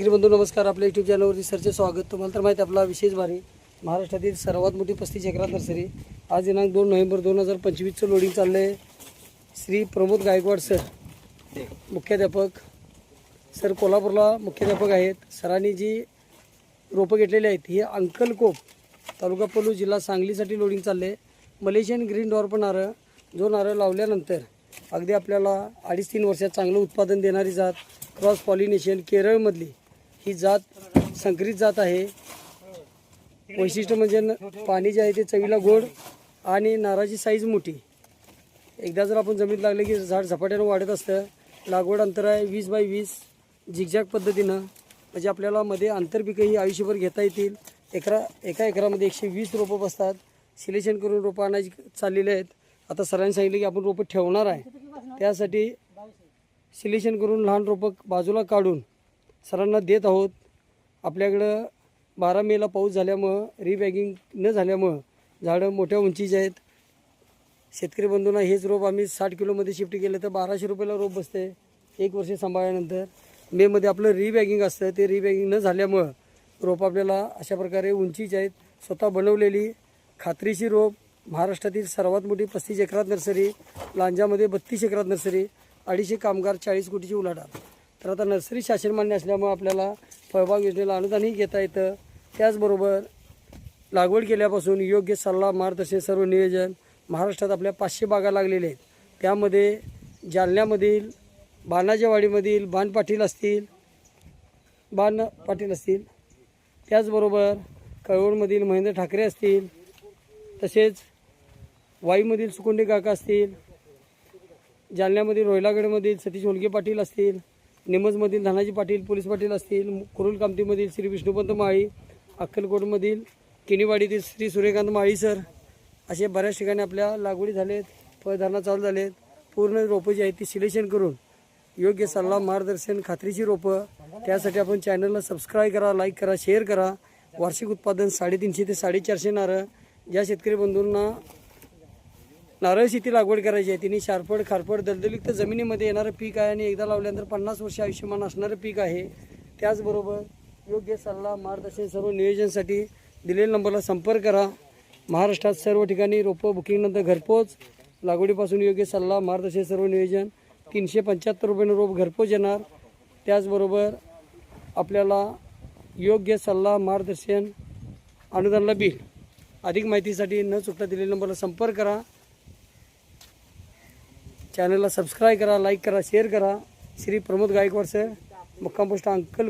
शेतकरी बंधू नमस्कार. आपल्या यूट्यूब चॅनलवरती सरचे स्वागत. तुम्हाला तर माहिती आपला विशेष भारी. महाराष्ट्रातील सर्वात मोठी पस्तीस एकरात नर्सरी. आज दिनांक दोन नोव्हेंबर दोन हजार पंचवीसचं लोडिंग चाललं आहे श्री प्रमोद गायकवाड सर मुख्याध्यापक. सर कोल्हापूरला मुख्याध्यापक आहेत. सरांनी जी रोपं घेतलेली आहेत ही अंकलकोप तालुका पलू जिल्हा सांगलीसाठी लोडिंग चाललं आहे मलेशियन ग्रीन डॉर्प नारळ जो नारळ लावल्यानंतर अगदी आपल्याला अडीच तीन वर्षात चांगलं उत्पादन देणारी जात क्रॉस पॉलिनेशन केरळमधली. ही जात संकरित जात आहे. वैशिष्ट्य म्हणजे न- पाणी जे आहे ते चवीला गोड आणि नारळाची साईज मोठी. एकदा जर आपण जमीन लागले की झाड झपाट्यानं वाढत असतं लागवड अंतर आहे वीस बाय वीस झिगझॅग पद्धतीनं म्हणजे आपल्याला मध्ये आंतरपिकंही आयुष्यभर घेता येतील. एकरा एका एकरामध्ये एकशे वीस रोपं बसतात. सिलेक्शन करून रोपं आणायची चाललेले आहेत. आता सरांनी सांगितलं की आपण रोपं ठेवणार आहे. त्यासाठी सिलेक्शन करून लहान रोपं बाजूला काढून सरांना देत आहोत. आपल्याकडं बारा मेला पाऊस झाल्यामुळं रिबॅगिंग न झाल्यामुळं झाडं मोठ्या उंचीची आहेत. शेतकरी बंधूंना हेच रोप आम्ही साठ किलोमध्ये शिफ्ट केलं तर बाराशे रुपयाला रोप बसते एक वर्ष सांभाळल्यानंतर. मेमध्ये आपलं रिबॅगिंग असतं ते रिबॅगिंग न झाल्यामुळं रोप आपल्याला अशा प्रकारे उंचीचे आहेत. स्वतः बनवलेली खात्रीची रोप महाराष्ट्रातील सर्वात मोठी पस्तीस एकरात नर्सरी लांजामध्ये बत्तीस एकरात नर्सरी अडीचशे कामगार चाळीस कोटीची उलाढाल. तर आता नर्सरी शासन मान्य असल्यामुळे आपल्याला फळबाग योजनेला अनुदानही घेता येतं. त्याचबरोबर लागवड केल्यापासून योग्य सल्ला मार्गदर्शन सर्व नियोजन महाराष्ट्रात आपल्या पाचशे बागा लागलेल्या आहेत. त्यामध्ये जालन्यामधील बाणाजेवाडीमधील बाण पाटील असतील बाण पाटील असतील त्याचबरोबर कळवणमधील महेंद्र ठाकरे असतील तसेच वाईमधील सुकुंडे काका असतील जालन्यामधील रोहिलागडमधील सतीश होलगे पाटील असतील निमजमधील धनाजी पाटील पोलीस पाटील असतील कुरुल कामतीमधील श्री विष्णुपंत माळी अक्कलकोटमधील किनीवाडीतील श्री सूर्यकांत माळी सर असे बऱ्याच ठिकाणी आपल्या लागवडी झालेत फळधारणा चालू झालेत पूर्ण रोपं जी आहेत ती सिलेक्शन करून योग्य सल्ला मार्गदर्शन खात्रीची रोपं त्यासाठी आपण चॅनलला सबस्क्राईब करा लाईक करा शेअर करा. वार्षिक उत्पादन साडेतीनशे ते साडेचारशे नारळ ज्या शेतकरी बंधूंना नारळ शेती लागवड करायची आहे. तिने शारफड खारफड दलदलीत जमिनीमध्ये येणारं पीक आहे आणि एकदा लावल्यानंतर पन्नास वर्ष आयुष्यमान असणारं पीक आहे. त्याचबरोबर योग्य सल्ला मार्गदर्शन सर्व नियोजनासाठी दिलेल्या नंबरला संपर्क करा. महाराष्ट्रात सर्व ठिकाणी रोपं बुकिंगनंतर घरपोच. लागवडीपासून योग्य सल्ला मार्गदर्शन सर्व नियोजन. तीनशे पंच्याहत्तर रुपयानं रोप घरपोच येणार. त्याचबरोबर आपल्याला योग्य सल्ला मार्गदर्शन अनुदानला बिल अधिक माहितीसाठी न चुकता दिलेल्या नंबरला संपर्क करा. चॅनलला सबस्क्राईब करा लाईक करा शेअर करा. श्री प्रमोद गायकवाड सर मुक्काम पोस्ट अंकल